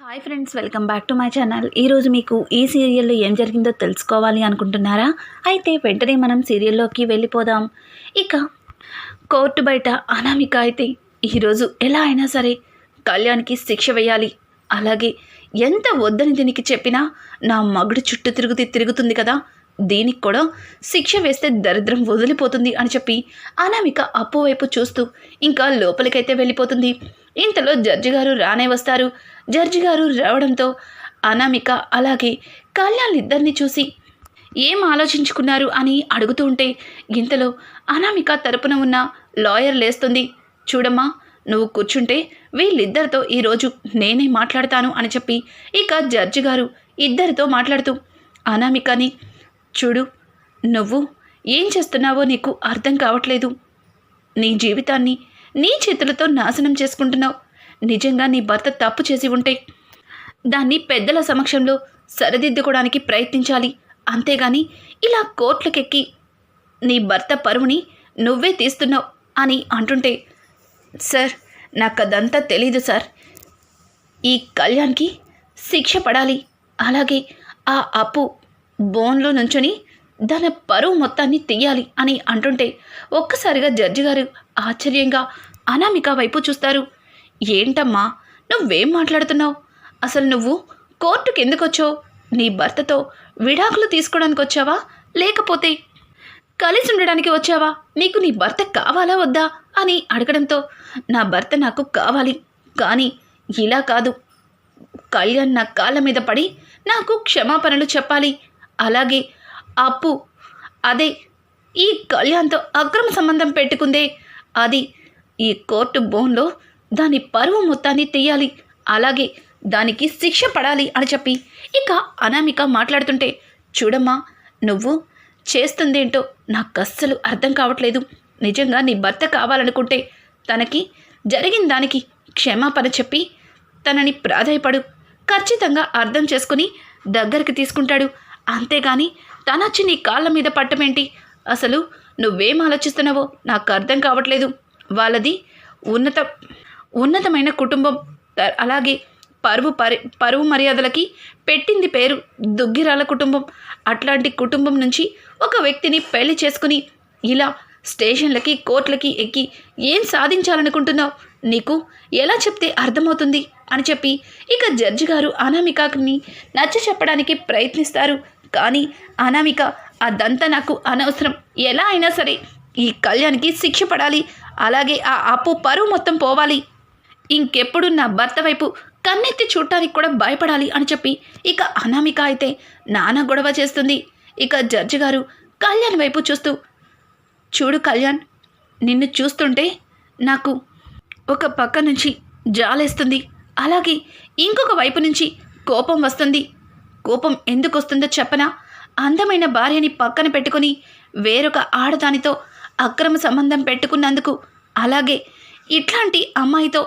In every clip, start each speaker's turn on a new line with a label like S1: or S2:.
S1: Hi friends welcome back to my channel ఈరోజు మీకు ఈ సీరియల్లో ఏం జరిగిందో తెలుసుకోవాలి అనుకుంటున్నారా? అయితే వెంటనే మనం సీరియల్లోకి వెళ్ళిపోదాం. ఇక కోర్టు బయట అనామిక అయితే ఈరోజు ఎలా అయినా సరే కళ్యాణ్కి శిక్ష వేయాలి. అలాగే ఎంత వద్దని దీనికి చెప్పినా నా మగుడు చుట్టూ తిరుగుతూ తిరుగుతుంది కదా. దీనికి కూడా శిక్ష వేస్తే దరిద్రం వదిలిపోతుంది అని చెప్పి అనామిక అప్పు వైపు చూస్తూ ఇంకా లోపలికైతే వెళ్ళిపోతుంది. ఇంతలో జడ్జి గారు రానే వస్తారు. జడ్జి గారు రావడంతో అనామిక అలాగే కళ్యాణ్ ఇద్దరిని చూసి ఏం ఆలోచించుకున్నారు అని అడుగుతూ ఉంటే ఇంతలో అనామిక తరపున ఉన్న లాయర్ లేస్తుంది. చూడమ్మా నువ్వు కూర్చుంటే వీళ్ళిద్దరితో ఈరోజు నేనే మాట్లాడతాను అని చెప్పి ఇక జడ్జి గారు ఇద్దరితో మాట్లాడుతూ అనామికని చూడు నువ్వు ఏం చేస్తున్నావో నీకు అర్థం కావట్లేదు. నీ జీవితాన్ని నీ చేతులతో నాశనం చేసుకుంటున్నావు. నిజంగా నీ భర్త తప్పు చేసి ఉంటే దాన్ని పెద్దల సమక్షంలో సరిదిద్దుకోవడానికి ప్రయత్నించాలి. అంతేగాని ఇలా కోట్లకెక్కి నీ భర్త పరువుని నువ్వే తీస్తున్నావు అని అంటుంటే సార్ నాకు అదంతా తెలీదు సార్. ఈ కళ్యాణ్కి శిక్ష పడాలి. అలాగే ఆ అప్పు బోన్లో నుంచొని దాని పరువు మొత్తాన్ని తీయాలి అని అంటుంటే ఒక్కసారిగా జడ్జి గారు ఆశ్చర్యంగా అనామిక వైపు చూస్తారు. ఏంటమ్మా నువ్వేం మాట్లాడుతున్నావు? అసలు నువ్వు కోర్టుకి ఎందుకు నీ భర్తతో విడాకులు తీసుకోవడానికి వచ్చావా లేకపోతే కలిసి ఉండడానికి వచ్చావా? నీకు నీ భర్త కావాలా వద్దా? అని అడగడంతో నా భర్త నాకు కావాలి కానీ ఇలా కాదు. కళ్యాణ్ నా కాళ్ళ మీద పడి నాకు క్షమాపణలు చెప్పాలి. అలాగే అప్పు అదే ఈ కళ్యాణ్తో అక్రమ సంబంధం పెట్టుకుందే అది ఈ కోర్టు బోన్లో దాని పరువు మొత్తాన్ని తీయాలి. అలాగే దానికి శిక్ష పడాలి అని చెప్పి ఇక అనామిక మాట్లాడుతుంటే చూడమ్మా నువ్వు చేస్తుందేంటో నాకు అస్సలు అర్థం కావట్లేదు. నిజంగా నీ భర్త కావాలనుకుంటే తనకి జరిగిన దానికి క్షమాపణ చెప్పి తనని ప్రాధాయపడు. ఖచ్చితంగా అర్థం చేసుకుని దగ్గరికి తీసుకుంటాడు. అంతేగాని తనచ్చి నీ కాళ్ళ మీద పట్టమేంటి? అసలు నువ్వేం ఆలోచిస్తున్నావో నాకు అర్థం కావట్లేదు. వాళ్ళది ఉన్నత ఉన్నతమైన కుటుంబం. అలాగే పరువు పరి పరువు మర్యాదలకి పెట్టింది పేరు దుగ్గిరాల కుటుంబం. అట్లాంటి కుటుంబం నుంచి ఒక వ్యక్తిని పెళ్ళి చేసుకుని ఇలా స్టేషన్లకి కోర్టులకి ఎక్కి ఏం సాధించాలనుకుంటున్నావు? నీకు ఎలా చెప్తే అర్థమవుతుంది? అని చెప్పి ఇక జడ్జి గారు అనామికని నచ్చ చెప్పడానికి ప్రయత్నిస్తారు. కానీ అనామిక అదంతా నాకు అనవసరం. ఎలా అయినా సరే ఈ కళ్యాణ్కి శిక్ష పడాలి. అలాగే ఆ అప్పు పరువు మొత్తం పోవాలి. ఇంకెప్పుడు నా భర్త వైపు కన్నెత్తి చూడటానికి కూడా భయపడాలి అని చెప్పి ఇక అనామిక అయితే నానా గొడవ చేస్తుంది. ఇక జడ్జి గారు కళ్యాణ్ వైపు చూస్తూ చూడు కళ్యాణ్ నిన్ను చూస్తుంటే నాకు ఒక పక్క నుంచి జాలేస్తుంది. అలాగే ఇంకొక వైపు నుంచి కోపం వస్తుంది. కోపం ఎందుకు వస్తుందో చెప్పనా? అందమైన భార్యని పక్కన పెట్టుకొని వేరొక ఆడదానితో అక్రమ సంబంధం పెట్టుకున్నందుకు. అలాగే ఇట్లాంటి అమ్మాయితో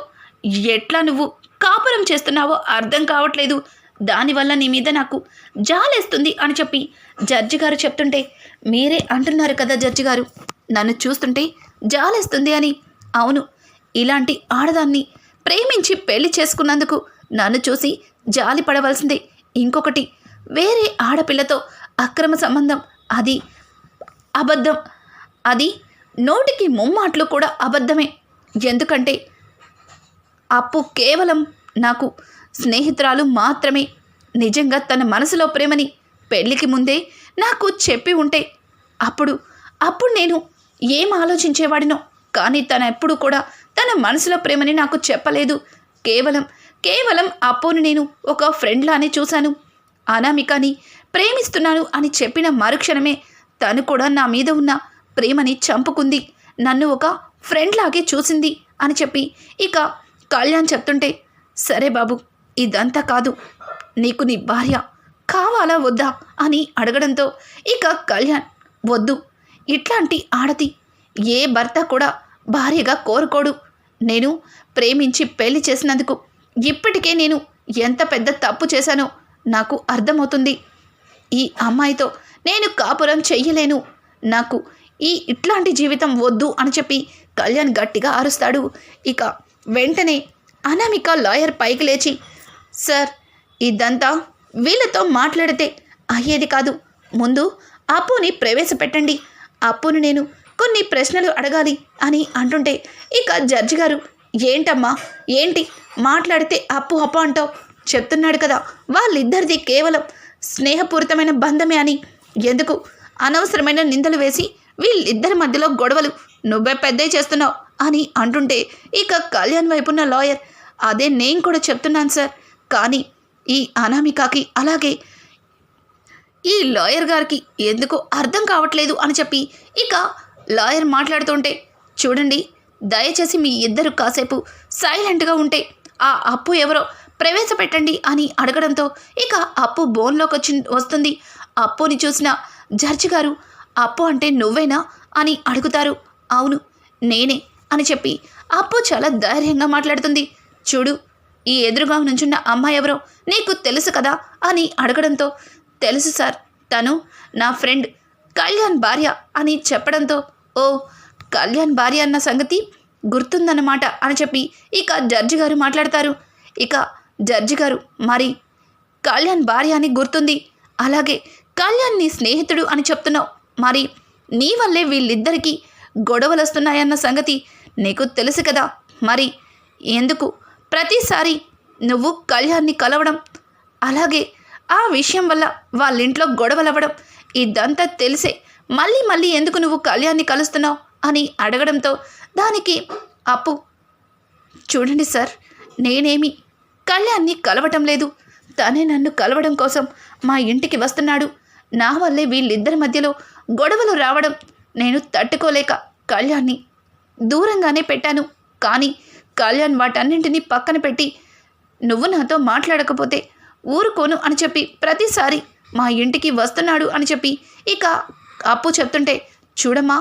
S1: ఎట్లా నువ్వు కాపురం చేస్తున్నావో అర్థం కావట్లేదు. దానివల్ల నీ మీద నాకు జాలేస్తుంది అని చెప్పి జడ్జి గారు చెప్తుంటే మీరే అంటున్నారు కదా జడ్జి గారు. నన్ను చూస్తుంటే జాలేస్తుంది అని. అవును ఇలాంటి ఆడదాన్ని ప్రేమించి పెళ్ళి చేసుకున్నందుకు నన్ను చూసి జాలి పడవలసిందే. ఇంకొకటి వేరే ఆడపిల్లతో అక్రమ సంబంధం అది అబద్ధం. అది నోటికి ముమ్మాట్లు కూడా అబద్ధమే. ఎందుకంటే అప్పు కేవలం నాకు స్నేహితురాలు మాత్రమే. నిజంగా తన మనసులో ప్రేమని పెళ్ళికి ముందే నాకు చెప్పి ఉంటే అప్పుడు అప్పుడు నేను ఏం ఆలోచించేవాడినో. కానీ తన ఎప్పుడు కూడా తన మనసులో ప్రేమని నాకు చెప్పలేదు. కేవలం కేవలం అప్పును నేను ఒక ఫ్రెండ్లానే చూశాను. అనామికని ప్రేమిస్తున్నాను అని చెప్పిన మరుక్షణమే తను కూడా నా మీద ఉన్న ప్రేమని చంపుకుంది. నన్ను ఒక ఫ్రెండ్ లాగే చూసింది అని చెప్పి ఇక కళ్యాణ్ చెప్తుంటే సరే బాబు ఇదంతా కాదు. నీకు నీ భార్య కావాలా వద్దా అని అడగడంతో ఇక కళ్యాణ్ వద్దు. ఇట్లాంటి ఆడది ఏ భర్త కూడా భార్యగా కోరుకోడు. నేను ప్రేమించి పెళ్ళి చేసినందుకు ఇప్పటికే నేను ఎంత పెద్ద తప్పు చేశానో నాకు అర్థమవుతుంది. ఈ అమ్మాయితో నేను కాపురం చెయ్యలేను. నాకు ఈ ఇట్లాంటి జీవితం వద్దు అని చెప్పి కళ్యాణ్ గట్టిగా అరుస్తాడు. ఇక వెంటనే అనామిక లాయర్ పైకి లేచి సార్ ఇదంతా వీళ్ళతో మాట్లాడితే అయ్యేది కాదు. ముందు అప్పుని ప్రవేశపెట్టండి. అప్పును నేను కొన్ని ప్రశ్నలు అడగాలి అని అంటుంటే ఇక జడ్జి గారు ఏంటమ్మా? ఏంటి? మాట్లాడితే అప్పు అప్పు అంటావు. చెప్తున్నాడు కదా వాళ్ళిద్దరిది కేవలం స్నేహపూరితమైన బంధమే అని. ఎందుకు? అనవసరమైన నిందలు వేసి వీళ్ళిద్దరి మధ్యలో గొడవలు. నువ్వే పెద్దవి చేస్తున్నావు అని అంటుంటే ఇక కళ్యాణ్ వైపున్న లాయర్ అదే నేను కూడా చెప్తున్నాను సార్. కానీ ఈ అనామికకి అలాగే ఈ లాయర్ గారికి ఎందుకు అర్థం కావట్లేదు అని చెప్పి ఇక లాయర్ మాట్లాడుతుంటే చూడండి దయచేసి మీ ఇద్దరు కాసేపు సైలెంట్గా ఉంటే ఆ అప్పు ఎవరో ప్రవేశపెట్టండి అని అడగడంతో ఇక అప్పు బోన్లోకి వచ్చి వస్తుంది. అప్పుని చూసిన జడ్జి గారు అప్పు అంటే నువ్వేనా అని అడుగుతారు. అవును నేనే అని చెప్పి అప్పు చాలా ధైర్యంగా మాట్లాడుతుంది. చూడు ఈ ఎదురుగా నుంచున్న అమ్మాయి ఎవరో నీకు తెలుసు కదా అని అడగడంతో తెలుసు సార్ తను నా ఫ్రెండ్ కళ్యాణ్ భార్య అని చెప్పడంతో ఓ కళ్యాణ్ భార్య అన్న సంగతి గుర్తుందన్నమాట అని చెప్పి ఇక జడ్జి గారు మాట్లాడతారు. ఇక జడ్జి గారు మరి కళ్యాణ్ భార్య అని గుర్తుంది. అలాగే కళ్యాణ్ నీ స్నేహితుడు అని చెప్తున్నావు. మరి నీ వల్లే వీళ్ళిద్దరికీ గొడవలు వస్తున్నాయన్న సంగతి నీకు తెలుసు కదా. మరి ఎందుకు? ప్రతిసారి నువ్వు కళ్యాణ్ని కలవడం అలాగే ఆ విషయం వల్ల వాళ్ళ ఇంట్లో గొడవలవ్వడం ఇదంతా తెలిసే మళ్ళీ మళ్ళీ ఎందుకు నువ్వు కళ్యాణ్ని కలుస్తున్నావు అని అడగడంతో దానికి అప్పు. చూడండి సార్ నేనేమి కళ్యాణ్ని కలవటం లేదు. తనే నన్ను కలవడం కోసం మా ఇంటికి వస్తున్నాడు. నా వల్లే వీళ్ళిద్దరి మధ్యలో గొడవలు రావడం నేను తట్టుకోలేక కళ్యాణ్ని దూరంగానే పెట్టాను. కానీ కళ్యాణ్ వాటన్నింటినీ పక్కన పెట్టి నువ్వు నాతో మాట్లాడకపోతే ఊరుకోను అని చెప్పి ప్రతిసారి మా ఇంటికి వస్తున్నాడు అని చెప్పి ఇక అప్పు చెప్తుంటే చూడమ్మా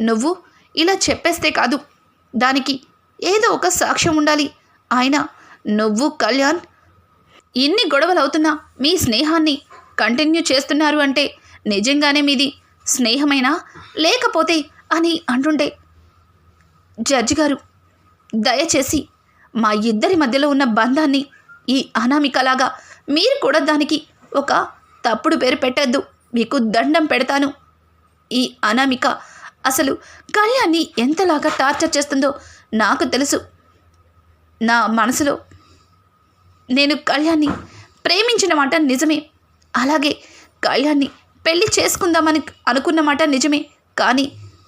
S1: నువ్వు ఇలా చెప్పేస్తే కాదు. దానికి ఏదో ఒక సాక్ష్యం ఉండాలి. ఆయన నువ్వు కళ్యాణ్ ఇన్ని గొడవలు అవుతున్నా మీ స్నేహాన్ని కంటిన్యూ చేస్తున్నారు అంటే నిజంగానే మీది స్నేహమైనా? లేకపోతే అని అంటుంటే జడ్జి గారు దయచేసి మా ఇద్దరి మధ్యలో ఉన్న బంధాన్ని ఈ అనామికలాగా మీరు కూడా దానికి ఒక తప్పుడు పేరు పెట్టద్దు. మీకు దండం పెడతాను. ఈ అనామిక అసలు కళ్యాణ్ని ఎంతలాగా టార్చర్ చేస్తుందో నాకు తెలుసు. నా మనసులో నేను కళ్యాణ్ని ప్రేమించిన మాట నిజమే. అలాగే కళ్యాణ్ని పెళ్ళి చేసుకుందామని అనుకున్నమాట నిజమే. కానీ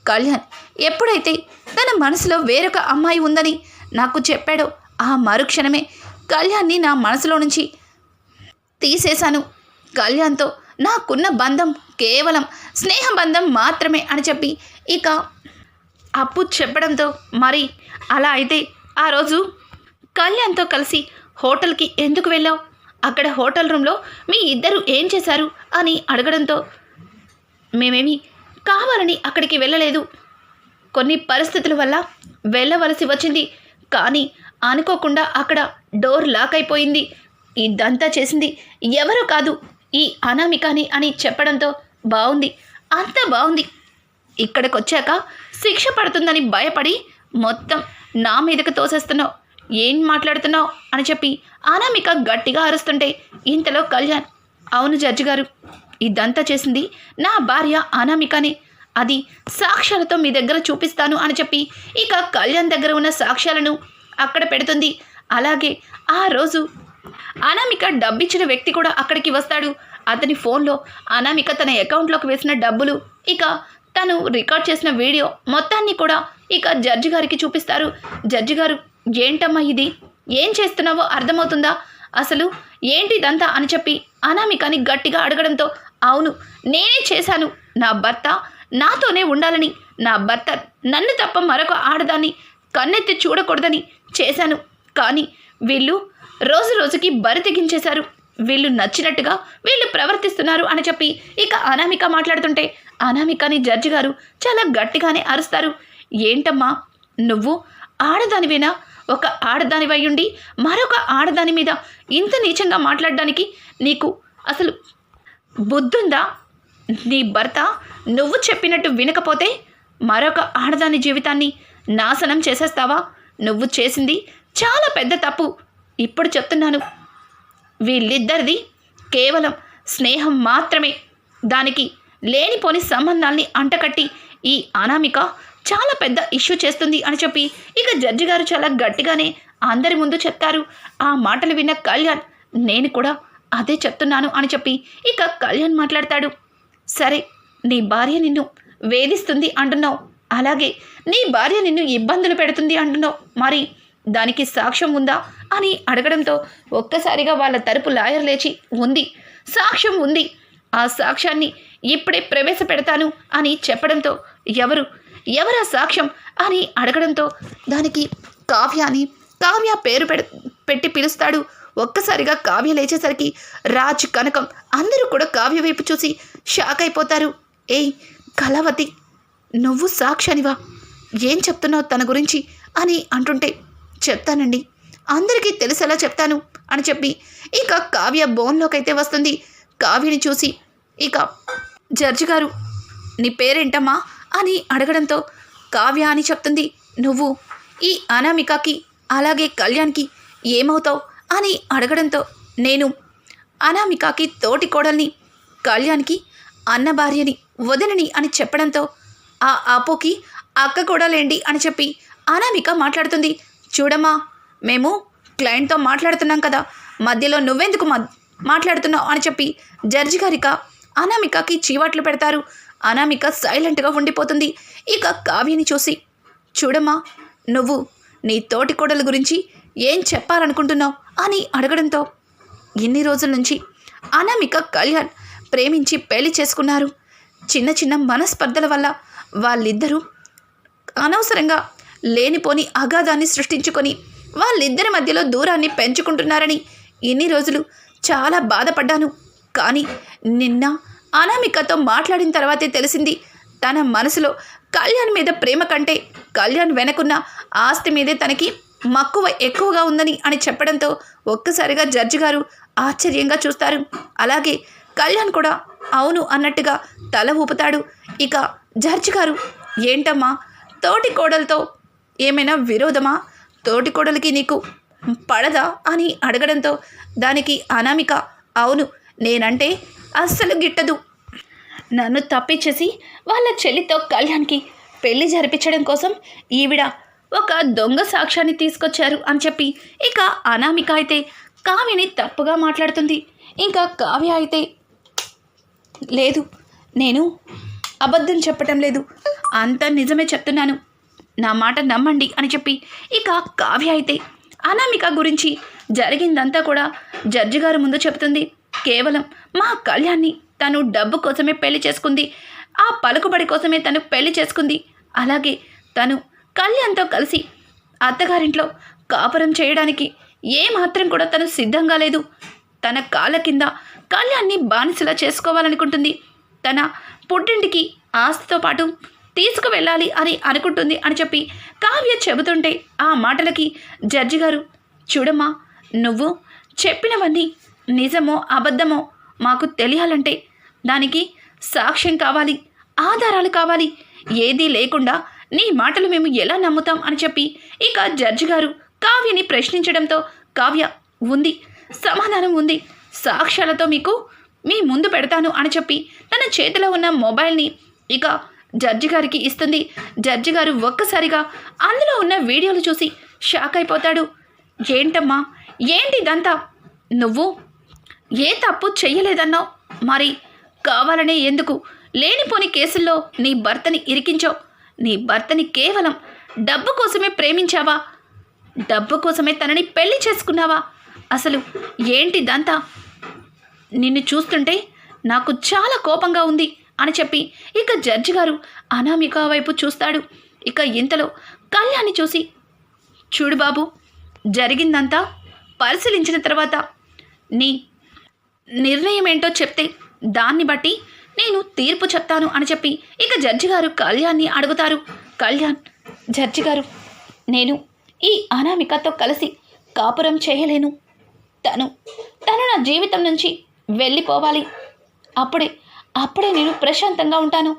S1: కళ్యాణ్ ఎప్పుడైతే తన మనసులో వేరొక అమ్మాయి ఉందని నాకు చెప్పాడో ఆ మరుక్షణమే కళ్యాణ్ని నా మనసులో నుంచి తీసేశాను. కళ్యాణ్తో నాకున్న బంధం కేవలం స్నేహ బంధం మాత్రమే అని చెప్పి ఇక అప్పు చెప్పడంతో మరి అలా అయితే ఆ రోజు కళ్యాణ్తో కలిసి హోటల్కి ఎందుకు వెళ్ళావు? అక్కడ హోటల్ రూమ్లో మీ ఇద్దరు ఏం చేశారు? అని అడగడంతో మేమేమి కావాలని అక్కడికి వెళ్ళలేదు. కొన్ని పరిస్థితుల వల్ల వెళ్ళవలసి వచ్చింది. కానీ అనుకోకుండా అక్కడ డోర్ లాక్ అయిపోయింది. ఇదంతా చేసింది ఎవరు కాదు ఈ అనామికాని అని చెప్పడంతో బాగుంది అంతా బాగుంది ఇక్కడికి వచ్చాక శిక్ష పడుతుందని భయపడి మొత్తం నా మీదకు తోసేస్తున్నావు. ఏం మాట్లాడుతున్నావు? అని చెప్పి అనామిక గట్టిగా అరుస్తుంటే ఇంతలో కళ్యాణ్ అవును జడ్జి గారు ఇదంతా చేసింది నా భార్య అనామికనే. అది సాక్ష్యాలతో మీ దగ్గర చూపిస్తాను అని చెప్పి ఇక కళ్యాణ్ దగ్గర ఉన్న సాక్ష్యాలను అక్కడ పెడుతుంది. అలాగే ఆ రోజు అనామిక డబ్బిచ్చిన వ్యక్తి కూడా అక్కడికి వస్తాడు. అతని ఫోన్లో అనామిక తన అకౌంట్లోకి వేసిన డబ్బులు ఇక తను రికార్డ్ చేసిన వీడియో మొత్తాన్ని కూడా ఇక జడ్జి గారికి చూపిస్తారు. జడ్జి గారు ఏంటమ్మా ఇది? ఏం చేస్తున్నావో అర్థమవుతుందా? అసలు ఏంటి ఇదంతా అని చెప్పి అనామికని గట్టిగా అడగడంతో అవును నేనే చేశాను. నా భర్త నాతోనే ఉండాలని నా భర్త నన్ను తప్ప మరొక ఆడదాన్ని కన్నెత్తి చూడకూడదని చేశాను. కానీ వీళ్ళు రోజు రోజుకి బరి తెగించేశారు. వీళ్ళు నచ్చినట్టుగా వీళ్ళు ప్రవర్తిస్తున్నారు అని చెప్పి ఇక అనామిక మాట్లాడుతుంటే అనామికని జడ్జి గారు చాలా గట్టిగానే అరుస్తారు. ఏంటమ్మా నువ్వు ఆడదానివేనా? ఒక ఆడదానివై ఉండి మరొక ఆడదాని మీద ఇంత నీచంగా మాట్లాడడానికి నీకు అసలు బుద్ధుందా? నీ భర్త నువ్వు చెప్పినట్టు వినకపోతే మరొక ఆడదాని జీవితాన్ని నాశనం చేసేస్తావా? నువ్వు చేసింది చాలా పెద్ద తప్పు. ఇప్పుడు చెప్తున్నాను. వీళ్ళిద్దరిది కేవలం స్నేహం మాత్రమే. దానికి లేనిపోని సంబంధాల్ని అంటకట్టి ఈ అనామిక చాలా పెద్ద ఇష్యూ చేస్తుంది అని చెప్పి ఇక జడ్జి గారు చాలా గట్టిగానే అందరి ముందు చెప్తారు. ఆ మాటలు విన్న కళ్యాణ్ నేను కూడా అదే చెప్తున్నాను అని చెప్పి ఇక కళ్యాణ్ మాట్లాడతాడు. సరే నీ భార్య నిన్ను వేధిస్తుంది అంటున్నావు. అలాగే నీ భార్య నిన్ను ఇబ్బందులు పెడుతుంది అంటున్నావు. మరి దానికి సాక్ష్యం ఉందా? అని అడగడంతో ఒక్కసారిగా వాళ్ళ తరపు లాయర్ లేచి ఉంది సాక్ష్యం ఉంది. ఆ సాక్ష్యాన్ని ఇప్పుడే ప్రవేశపెడతాను అని చెప్పడంతో ఎవరు ఎవరా సాక్ష్యం అని అడగడంతో దానికి కావ్య అని కావ్య పేరు పెడ పెట్టి పిలుస్తాడు. ఒక్కసారిగా కావ్య లేచేసరికి రాజ్ కనకం అందరూ కూడా కావ్య వైపు చూసి షాక్ అయిపోతారు. ఏయ్ కళావతి నువ్వు సాక్షనివా? ఏం చెప్తున్నావు తన గురించి అని అంటుంటే చెప్తానండి. అందరికీ తెలిసేలా చెప్తాను అని చెప్పి ఇక కావ్య బోన్లోకైతే వస్తుంది. కావ్యని చూసి ఇక జడ్జి గారు నీ పేరేంటమ్మా? అని అడగడంతో కావ్య అని చెప్తుంది. నువ్వు ఈ అనామికకి అలాగే కళ్యాణ్కి ఏమవుతావు? అని అడగడంతో నేను అనామికకి తోటి కోడల్ని కళ్యాణ్కి అన్న భార్యని వదినని అని చెప్పడంతో ఆ ఆపోకి అక్క కూడా లేండి అని చెప్పి అనామిక మాట్లాడుతుంది. చూడమ్మా మేము క్లయింట్తో మాట్లాడుతున్నాం కదా మధ్యలో నువ్వెందుకు మా మాట్లాడుతున్నావు? అని చెప్పి జడ్జి గారిక అనామికకి చీవాట్లు పెడతారు. అనామిక సైలెంట్గా ఉండిపోతుంది. ఇక కావ్యని చూసి చూడమ్మా నువ్వు నీ తోటి కోడల గురించి ఏం చెప్పాలనుకుంటున్నావు? అని అడగడంతో ఇన్ని రోజుల నుంచి అనామిక కళ్యాణ్ ప్రేమించి పెళ్ళి చేసుకున్నారు. చిన్న చిన్న మనస్పర్ధల వల్ల వాళ్ళిద్దరూ అనవసరంగా లేనిపోని అగాధాన్ని సృష్టించుకొని వాళ్ళిద్దరి మధ్యలో దూరాన్ని పెంచుకుంటున్నారని ఇన్ని రోజులు చాలా బాధపడ్డాను. కానీ నిన్న అనామికతో మాట్లాడిన తర్వాతే తెలిసింది. తన మనసులో కళ్యాణ్ మీద ప్రేమ కంటే కళ్యాణ్ వెనకున్న ఆస్తి మీదే తనకి మక్కువ ఎక్కువగా ఉందని అని చెప్పడంతో ఒక్కసారిగా జడ్జి గారు ఆశ్చర్యంగా చూస్తారు. అలాగే కళ్యాణ్ కూడా అవును అన్నట్టుగా తల ఊపుతాడు. ఇక జడ్జి గారు ఏంటమ్మా తోటి కోడలతో ఏమైనా విరోధమా? తోటి కోడలికి నీకు పడదా? అని అడగడంతో దానికి అనామిక అవును నేనంటే అస్సలు గిట్టదు. నన్ను తప్పించేసి వాళ్ళ చెల్లితో కళ్యాణ్కి పెళ్ళి జరిపించడం కోసం ఈవిడ ఒక దొంగ సాక్ష్యాన్ని తీసుకొచ్చారు అని చెప్పి ఇక అనామిక అయితే కావ్యని తప్పుగా మాట్లాడుతుంది. ఇంకా కావ్య అయితే లేదు నేను అబద్ధం చెప్పటం లేదు. అంత నిజమే చెప్తున్నాను. నా మాట నమ్మండి అని చెప్పి ఇక కావ్య అయితే అనామిక గురించి జరిగిందంతా కూడా జడ్జి గారు ముందు చెప్తుంది కేవలం మా కళ్యాణ్ని తను డబ్బు కోసమే పెళ్ళి చేసుకుంది. ఆ పలుకుబడి కోసమే తను పెళ్ళి చేసుకుంది. అలాగే తను కళ్యాణ్తో కలిసి అత్తగారింట్లో కాపురం చేయడానికి ఏ మాత్రం కూడా తను సిద్ధంగా లేదు. తన కాళ్ళ కింద కళ్యాణ్ని బానిసలా చేసుకోవాలనుకుంటుంది. తన పుట్టింటికి ఆస్తితో పాటు తీసుకువెళ్ళాలి అని అనుకుంటుంది అని చెప్పి కావ్య చెబుతుంటే ఆ మాటలకి జడ్జి గారు చూడమ్మా నువ్వు చెప్పినవన్నీ నిజమో అబద్ధమో మాకు తెలియాలంటే దానికి సాక్ష్యం కావాలి ఆధారాలు కావాలి. ఏదీ లేకుండా నీ మాటలు మేము ఎలా నమ్ముతాం అని చెప్పి ఇక జడ్జి గారు కావ్యని ప్రశ్నించడంతో కావ్య ఉంది సమాధానం ఉంది సాక్ష్యాలతో మీకు మీ ముందు పెడతాను అని చెప్పి తన చేతిలో ఉన్న మొబైల్ని ఇక జడ్జి గారికి ఇస్తుంది. జడ్జి గారు ఒక్కసారిగా అందులో ఉన్న వీడియోలు చూసి షాక్ అయిపోతాడు. ఏంటమ్మా? ఏంటి ఇదంతా నువ్వు ఏ తప్పు చెయ్యలేదన్నావు? మరి కావాలనే ఎందుకు? లేనిపోని కేసుల్లో నీ భర్తని ఇరికించో నీ భర్తని కేవలం డబ్బు కోసమే ప్రేమించావా? డబ్బు కోసమే తనని పెళ్ళి చేసుకున్నావా? అసలు ఏంటిదంతా నిన్ను చూస్తుంటే నాకు చాలా కోపంగా ఉంది అని చెప్పి ఇక జడ్జి గారు అనామిక వైపు చూస్తాడు. ఇక ఇంతలో కళ్యాణి చూసి చూడు బాబు జరిగిందంతా పరిశీలించిన తర్వాత నీ నిర్ణయం ఏంటో చెప్తే దాన్ని బట్టి నేను తీర్పు చెప్తాను అని చెప్పి ఇక జడ్జి గారు కళ్యాణ్ని అడుగుతారు. కళ్యాణ్ జడ్జి గారు నేను ఈ అనామికతో కలిసి కాపురం చేయలేను. తను తను నా జీవితం నుంచి వెళ్ళిపోవాలి. అప్పుడే అప్పుడే నేను ప్రశాంతంగా ఉంటాను.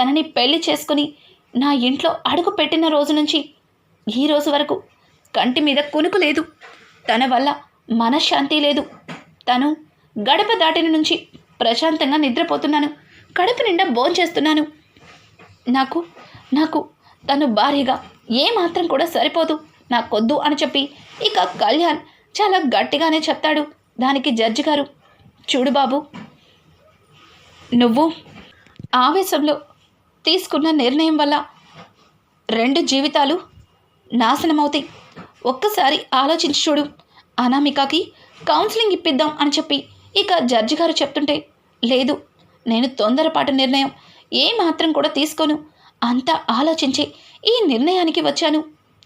S1: తనని పెళ్ళి చేసుకుని నా ఇంట్లో అడుగు పెట్టిన రోజు నుంచి ఈ రోజు వరకు కంటి మీద కునుకు లేదు. తన వల్ల మనశ్శాంతి లేదు. తను గడప దాటిన నుంచి ప్రశాంతంగా నిద్రపోతున్నాను. కడుపు నిండా భోంచేస్తున్నాను నాకు నాకు తను భార్యగా ఏమాత్రం కూడా సరిపోదు. నాకొద్దు అని చెప్పి ఇక కళ్యాణ్ చాలా గట్టిగానే చెప్తాడు దానికి జడ్జి గారు. చూడు బాబు నువ్వు ఆవేశంలో తీసుకున్న నిర్ణయం వల్ల రెండు జీవితాలు నాశనమవుతాయి. ఒక్కసారి ఆలోచించి చూడు. అనామికకి కౌన్సిలింగ్ ఇప్పిద్దాం అని చెప్పి ఇక జడ్జి గారు చెప్తుంటే లేదు నేను తొందరపాటు నిర్ణయం ఏ మాత్రం కూడా తీసుకోను. అంతా ఆలోచించి ఈ నిర్ణయానికి వచ్చాను.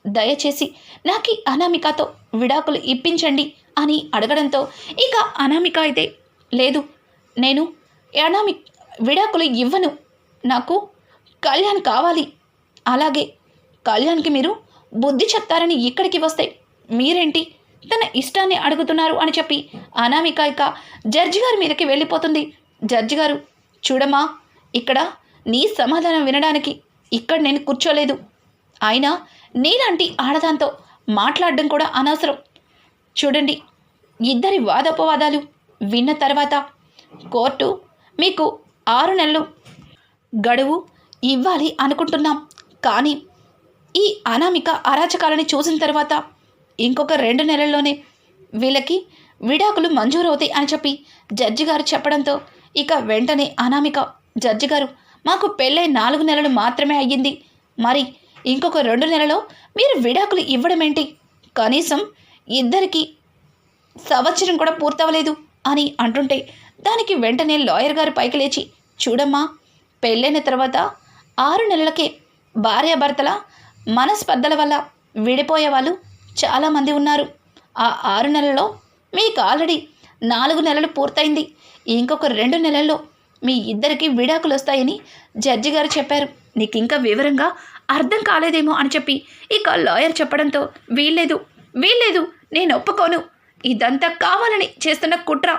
S1: దయచేసి నాకు అనామికతో విడాకులు ఇప్పించండి అని అడగడంతో ఇక అనామిక అయితే లేదు నేను అనామి విడాకులు ఇవ్వను. నాకు కళ్యాణ్ కావాలి. అలాగే కళ్యాణ్కి మీరు బుద్ధి చెప్తారని ఇక్కడికి వస్తే మీరేంటి? తన ఇష్టాన్ని అడుగుతున్నారు అని చెప్పి అనామిక ఇక జడ్జి గారి మీదకి వెళ్ళిపోతుంది. జడ్జి గారు చూడమ్మా ఇక్కడ నీ సమాధానం వినడానికి ఇక్కడ నేను కూర్చోలేదు. అయినా నీలాంటి ఆడదాంతో మాట్లాడడం కూడా అనవసరం. చూడండి ఇద్దరి వాదోపవాదాలు విన్న తర్వాత కోర్టు మీకు ఆరు నెలలు గడువు ఇవ్వాలి అనుకుంటున్నాం. కానీ ఈ అనామిక అరాచకాలని చూసిన తర్వాత ఇంకొక రెండు నెలల్లోనే వీళ్ళకి విడాకులు మంజూరవుతాయి అని చెప్పి జడ్జి గారు చెప్పడంతో ఇక వెంటనే అనామిక జడ్జి గారు మాకు పెళ్ళై నాలుగు నెలలు మాత్రమే అయ్యింది. మరి ఇంకొక రెండు నెలలో మీరు విడాకులు ఇవ్వడం ఏంటి కనీసం ఇద్దరికి సంవత్సరం కూడా పూర్తవలేదు అని అంటుంటే దానికి వెంటనే లాయర్ గారు పైకి లేచి చూడమ్మా పెళ్ళైన తర్వాత ఆరు నెలలకే భార్యాభర్తల మనస్పర్ధల వల్ల విడిపోయే వాళ్ళు చాలామంది ఉన్నారు. ఆ ఆరు నెలల్లో మీకు ఆల్రెడీ నాలుగు నెలలు పూర్తయింది. ఇంకొక రెండు నెలల్లో మీ ఇద్దరికి విడాకులు వస్తాయని జడ్జి గారు చెప్పారు. నీకు ఇంకా వివరంగా అర్థం కాలేదేమో అని చెప్పి ఇక లాయర్ చెప్పడంతో వీల్లేదు వీల్లేదు నేను ఒప్పుకోను. ఇదంతా కావాలని చేస్తున్న కుట్ర.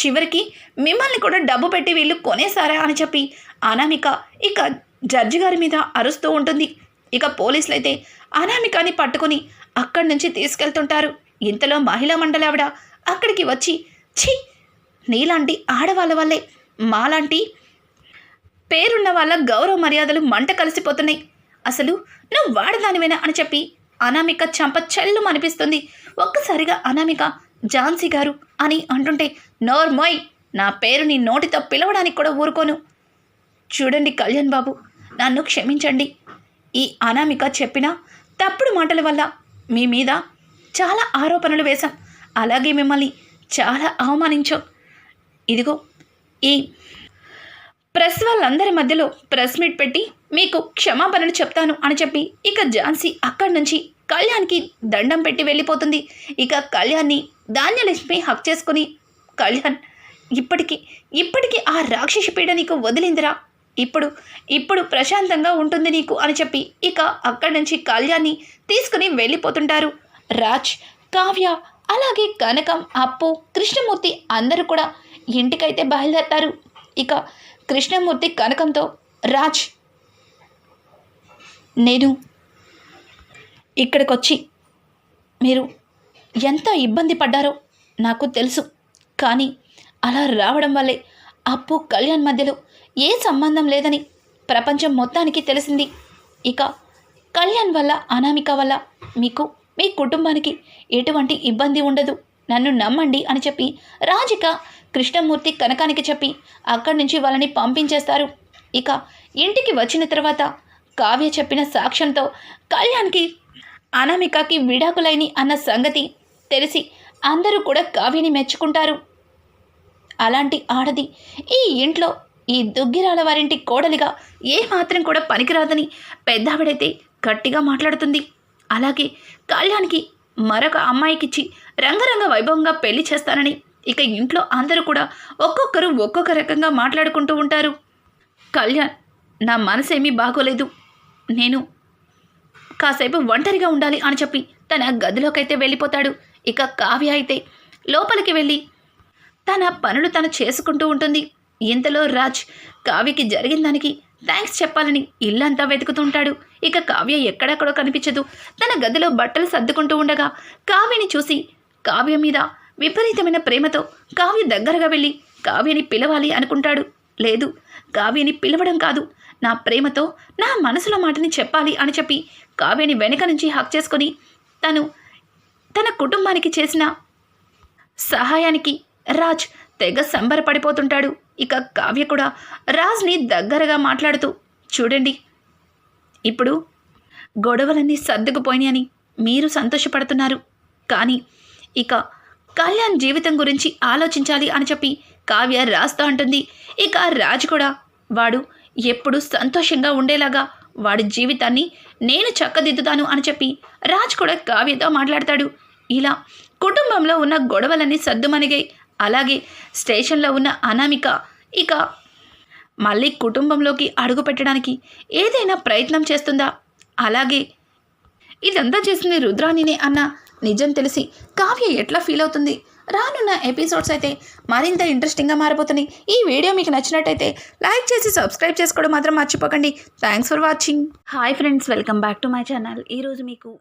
S1: చివరికి మిమ్మల్ని కూడా డబ్బు పెట్టి వీళ్ళు కొనేసారా అని చెప్పి అనామిక ఇక జడ్జి గారి మీద అరుస్తూ ఉంటుంది. ఇక పోలీసులు అయితే అనామికని పట్టుకొని అక్కడి నుంచి తీసుకెళ్తుంటారు. ఇంతలో మహిళా మండలావిడ ఆవిడ అక్కడికి వచ్చి ఛీ! నీలాంటి ఆడవాళ్ళ వల్లే మాలాంటి పేరున్న వాళ్ళ గౌరవ మర్యాదలు మంట కలిసిపోతున్నాయి. అసలు నువ్వు వాడదానివేనా అని చెప్పి అనామిక చంప చెల్లు అనిపిస్తుంది. ఒక్కసారిగా అనామిక ఝాన్సీ గారు అని అంటుంటే నోర్మోయ్ నా పేరు నీ నోటితో పిలవడానికి కూడా ఊరుకోను. చూడండి కళ్యాణ్ బాబు నన్ను క్షమించండి. ఈ అనామిక చెప్పిన తప్పుడు మాటల వల్ల మీ మీద చాలా ఆరోపణలు వేశాం. అలాగే మిమ్మల్ని చాలా అవమానించాం. ఇదిగో ఈ ప్రెస్ వాళ్ళందరి మధ్యలో ప్రెస్ మీట్ పెట్టి మీకు క్షమాపణలు చెప్తాను అని చెప్పి ఇక ఝాన్సీ అక్కడి నుంచి కళ్యాణ్కి దండం పెట్టి వెళ్ళిపోతుంది. ఇక కళ్యాణ్ని ధాన్యలక్ష్మి హక్ చేసుకుని కళ్యాణ్ ఇప్పటికీ ఇప్పటికీ ఆ రాక్షసి పీడ నీకు వదిలిందిరా. ఇప్పుడు ఇప్పుడు ప్రశాంతంగా ఉంటుంది నీకు అని చెప్పి ఇక అక్కడి నుంచి కళ్యాణ్ని తీసుకుని వెళ్ళిపోతుంటారు. రాజ్ కావ్య అలాగే కనకం అప్పు కృష్ణమూర్తి అందరూ కూడా ఇంటికైతే బయలుదేరతారు. ఇక కృష్ణమూర్తి కనకంతో రాజ్ నేను ఇక్కడికొచ్చి మీరు ఎంత ఇబ్బంది పడ్డారో నాకు తెలుసు. కానీ అలా రావడం వల్లే అప్పు కళ్యాణ్ మధ్యలో ఏ సంబంధం లేదని ప్రపంచం మొత్తానికి తెలిసింది. ఇక కళ్యాణ్ వల్ల అనామిక వల్ల మీకు మీ కుటుంబానికి ఎటువంటి ఇబ్బంది ఉండదు. నన్ను నమ్మండి అని చెప్పి రాజిక కృష్ణమూర్తి కనకానికి చెప్పి అక్కడి నుంచి వాళ్ళని పంపించేస్తారు. ఇక ఇంటికి వచ్చిన తర్వాత కావ్య చెప్పిన సాక్ష్యంతో కళ్యాణ్కి అనామికకి విడాకులైని అన్న సంగతి తెలిసి అందరూ కూడా కావ్యని మెచ్చుకుంటారు. అలాంటి ఆడది ఈ ఇంట్లో ఈ దుగ్గిరాల వారింటి కోడలిగా ఏ మాత్రం కూడా పనికిరాదని పెద్దావిడైతే గట్టిగా మాట్లాడుతుంది. అలాగే కళ్యాణ్కి మరొక అమ్మాయికిచ్చి రంగరంగ వైభవంగా పెళ్ళి చేస్తానని ఇక ఇంట్లో అందరూ కూడా ఒక్కొక్కరు ఒక్కొక్క రకంగా మాట్లాడుకుంటూ ఉంటారు. కళ్యాణ్ నా మనసేమీ బాగోలేదు. నేను కాసేపు ఒంటరిగా ఉండాలి అని చెప్పి తన గదిలోకైతే వెళ్ళిపోతాడు. ఇక కావ్య అయితే లోపలికి వెళ్ళి తన పనులు తను చేసుకుంటూ ఉంటుంది. ఇంతలో రాజ్ కావ్యకి జరిగిన దానికి థ్యాంక్స్ చెప్పాలని ఇల్లంతా వెతుకుతుంటాడు. ఇక కావ్య ఎక్కడెక్కడో కనిపించదు. తన గదిలో బట్టలు సర్దుకుంటూ ఉండగా కావ్యని చూసి కావ్య మీద విపరీతమైన ప్రేమతో కావ్య దగ్గరగా వెళ్ళి కావ్యని పిలవాలి అనుకుంటాడు. లేదు కావ్యని పిలవడం కాదు. నా ప్రేమతో నా మనసులో మాటని చెప్పాలి అని చెప్పి కావ్యని వెనక నుంచి హక్ చేసుకొని తను తన కుటుంబానికి చేసిన సహాయానికి రాజ్ తెగ సంబరపడిపోతుంటాడు. ఇక కావ్య కూడా రాజ్ని దగ్గరగా మాట్లాడుతూ చూడండి ఇప్పుడు గొడవలన్నీ సర్దుకుపోయినాయని మీరు సంతోషపడుతున్నారు. కానీ ఇక కళ్యాణ్ జీవితం గురించి ఆలోచించాలి అని చెప్పి కావ్య రాస్తా అంటుంది. ఇక రాజు కూడా వాడు ఎప్పుడు సంతోషంగా ఉండేలాగా వాడి జీవితాన్ని నేను చక్కదిద్దుతాను అని చెప్పి రాజ్ కూడా కావ్యతో మాట్లాడతాడు. ఇలా కుటుంబంలో ఉన్న గొడవలన్నీ సర్దుమణిగాయి. అలాగే స్టేషన్లో ఉన్న అనామిక ఇక మళ్ళీ కుటుంబంలోకి అడుగు పెట్టడానికి ఏదైనా ప్రయత్నం చేస్తుందా? అలాగే ఇదంతా చేసింది రుద్రాణినే అన్న నిజం తెలిసి కావ్య ఎట్లా ఫీల్ అవుతుంది? రానున్న ఎపిసోడ్స్ అయితే మరింత ఇంట్రెస్టింగ్గా మారిపోతున్నాయి ఈ వీడియో మీకు నచ్చినట్టయితే లైక్ చేసి సబ్స్క్రైబ్ చేసుకోవడం మాత్రం మర్చిపోకండి. Thanks for watching. Hi friends welcome back to my channel. ఈరోజు మీకు